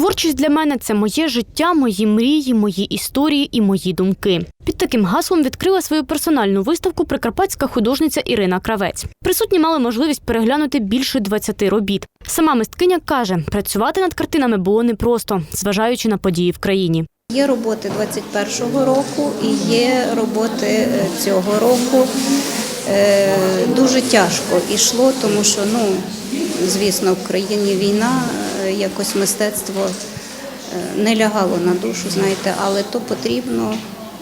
Творчість для мене це моє життя, мої мрії, мої історії і мої думки. Під таким гаслом відкрила свою персональну виставку прикарпатська художниця Ірина Кравець. Присутні мали можливість переглянути більше 20 робіт. Сама мисткиня каже, працювати над картинами було непросто, зважаючи на події в країні. Є роботи 21-го року і є роботи е, цього року. Е, Дуже тяжко йшло, тому що, ну, звісно, в країні війна, е, якось мистецтво е, не лягало на душу, знаєте, але то потрібно.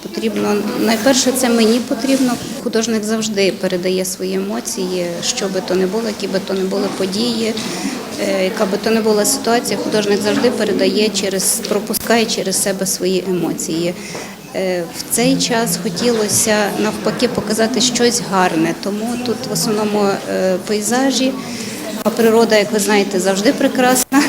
Потрібно найперше, це мені потрібно. Художник завжди передає свої емоції, що би то не було, які би то не були події, е, яка би то не була ситуація. Художник завжди передає через пропускає через себе свої емоції. В цей час хотілося навпаки показати щось гарне, тому тут в основному пейзажі, природа, як ви знаєте, завжди прекрасна.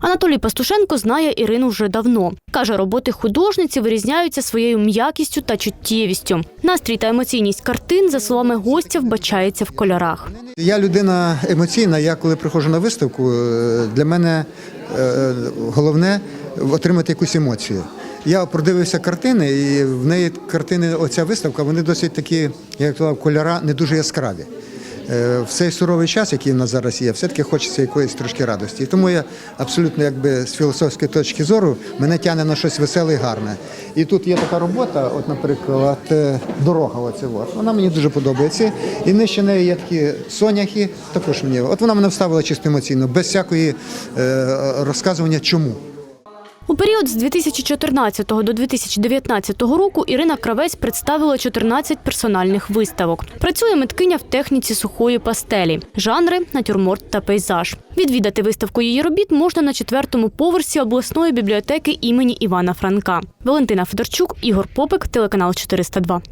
Анатолій Пастушенко знає Ірину вже давно. Каже, роботи художниці вирізняються своєю м'якістю та чуттєвістю. Настрій та емоційність картин, за словами гостя, вбачається в кольорах. Я людина емоційна. Я коли приходжу на виставку, е, для мене е, головне отримати якусь емоцію. Я продивився картини, і в неї картини, оця виставка, вони досить такі, як сказав, кольора не дуже яскраві. Е, В цей суровий час, який в нас зараз є, все-таки хочеться якоїсь трошки радості. І тому я абсолютно якби з філософської точки зору мене тягне на щось веселе і гарне. І тут є така робота, от, наприклад, е, дорога. Оце от. Вона мені дуже подобається. І нижче неї є такі соняхи, також мені. От вона мене вставила чисто емоційно, без всякої е, розказування, чому. У період з 2014 до 2019 року Ірина Кравець представила 14 персональних виставок. Працює миткиня в техніці сухої пастелі, жанри, натюрморт та пейзаж. Відвідати виставку її робіт можна на четвертому поверсі обласної бібліотеки імені Івана Франка. Валентина Федорчук, Ігор Попик, телеканал 402.